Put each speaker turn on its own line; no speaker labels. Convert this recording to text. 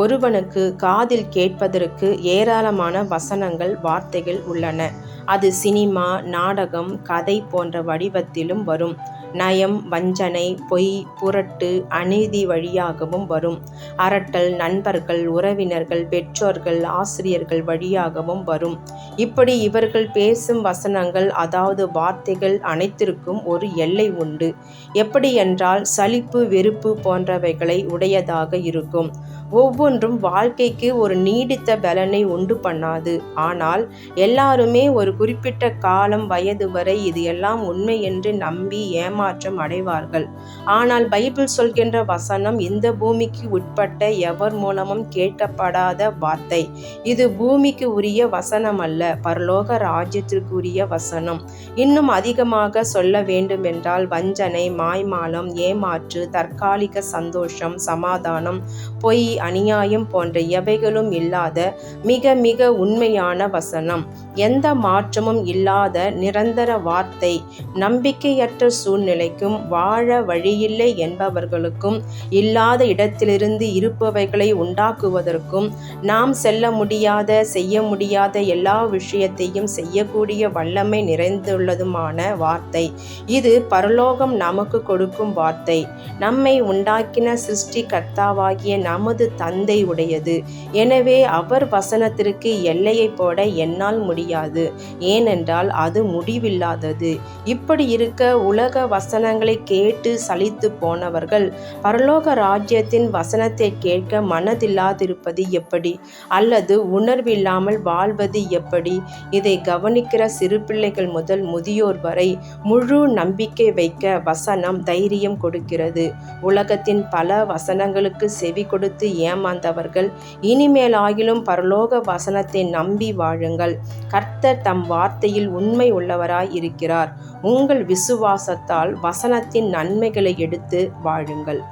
ஒருவனுக்கு காதில் கேட்பதற்கு ஏராளமான வசனங்கள் வார்த்தைகள் உள்ளன. அது சினிமா நாடகம் கதை போன்ற வடிவத்திலும் வரும். நயம் வஞ்சனை பொய் புரட்டு அநீதி வழியாகவும் வரும். அரட்டல் நண்பர்கள் உறவினர்கள் பெற்றோர்கள் ஆசிரியர்கள் வழியாகவும் வரும். இப்படி இவர்கள் பேசும் வசனங்கள் அதாவது வார்த்தைகள் அனைத்திற்கும் ஒரு எல்லை உண்டு. எப்படியென்றால் சலிப்பு வெறுப்பு போன்றவைகளை உடையதாக இருக்கும். ஒவ்வொன்றும் வாழ்க்கைக்கு ஒரு நீடித்த பலனை உண்டு பண்ணாது. ஆனால் எல்லாருமே ஒரு குறிப்பிட்ட காலம் வயது வரை இது எல்லாம் உண்மை என்று நம்பி ஏமாற்றம் அடைவார்கள். ஆனால் பைபிள் சொல்கின்ற வசனம் இந்த பூமிக்கு உட்பட்ட எவர் மூலமும் கேட்கப்படாத வார்த்தை. இது பூமிக்கு உரிய வசனம் அல்ல பரலோக ராஜ்யத்திற்குரிய வசனம். இன்னும் அதிகமாக சொல்ல வேண்டுமென்றால் வஞ்சனை மாய்மாலம் ஏமாற்று தற்காலிக சந்தோஷம் சமாதானம் பொய் அநியாயம் போன்ற எவைகளும் இல்லாத மிக மிக உண்மையான வசனம். எந்த மாற்றமும் இல்லாத நிரந்தர வார்த்தை. நம்பிக்கையற்ற சூழ்நிலை நிலைக்கும் வாழ வழியில்லை என்பவர்களுக்கும் இல்லாத இடத்திலிருந்து இருப்பவைகளை உண்டாக்குவதற்கும் நாம் செல்ல முடியாத செய்ய முடியாத எல்லா விஷயத்தையும் செய்யக்கூடிய வல்லமை நிறைந்துள்ளதுமான வார்த்தை. இது பரலோகம் நமக்கு கொடுக்கும் வார்த்தை. நம்மை உண்டாக்கின சிருஷ்டி கர்த்தாவாகிய நமது தந்தை உடையது. எனவே அவர் வசனத்திற்கு எல்லையைப் போட என்னால் முடியாது. ஏனென்றால் அது முடிவில்லாதது. இப்படி இருக்க உலக வசனங்களை கேட்டு சலித்துப் போனவர்கள் பரலோக ராஜ்யத்தின் வசனத்தைக் கேட்க மனதில்லாதிருப்பது எப்படி? அல்லது உணர்வில்லாமல் வாழ்வது எப்படி? இதை கவனிக்கிற சிறுபிள்ளைகள் முதல் முதியோர் வரை முழு நம்பிக்கை வைக்க வசனம் தைரியம் கொடுக்கிறது. உலகத்தின் பல வசனங்களுக்கு செவி கொடுத்து ஏமாந்தவர்கள் இனிமேலாகிலும் பரலோக வசனத்தை நம்பி வாழுங்கள். கர்த்தர் தம் வார்த்தையில் உண்மை உள்ளவராய் இருக்கிறார். உங்கள் விசுவாசத்தால் வசனத்தின் நன்மைகளை எடுத்து வாழுங்கள்.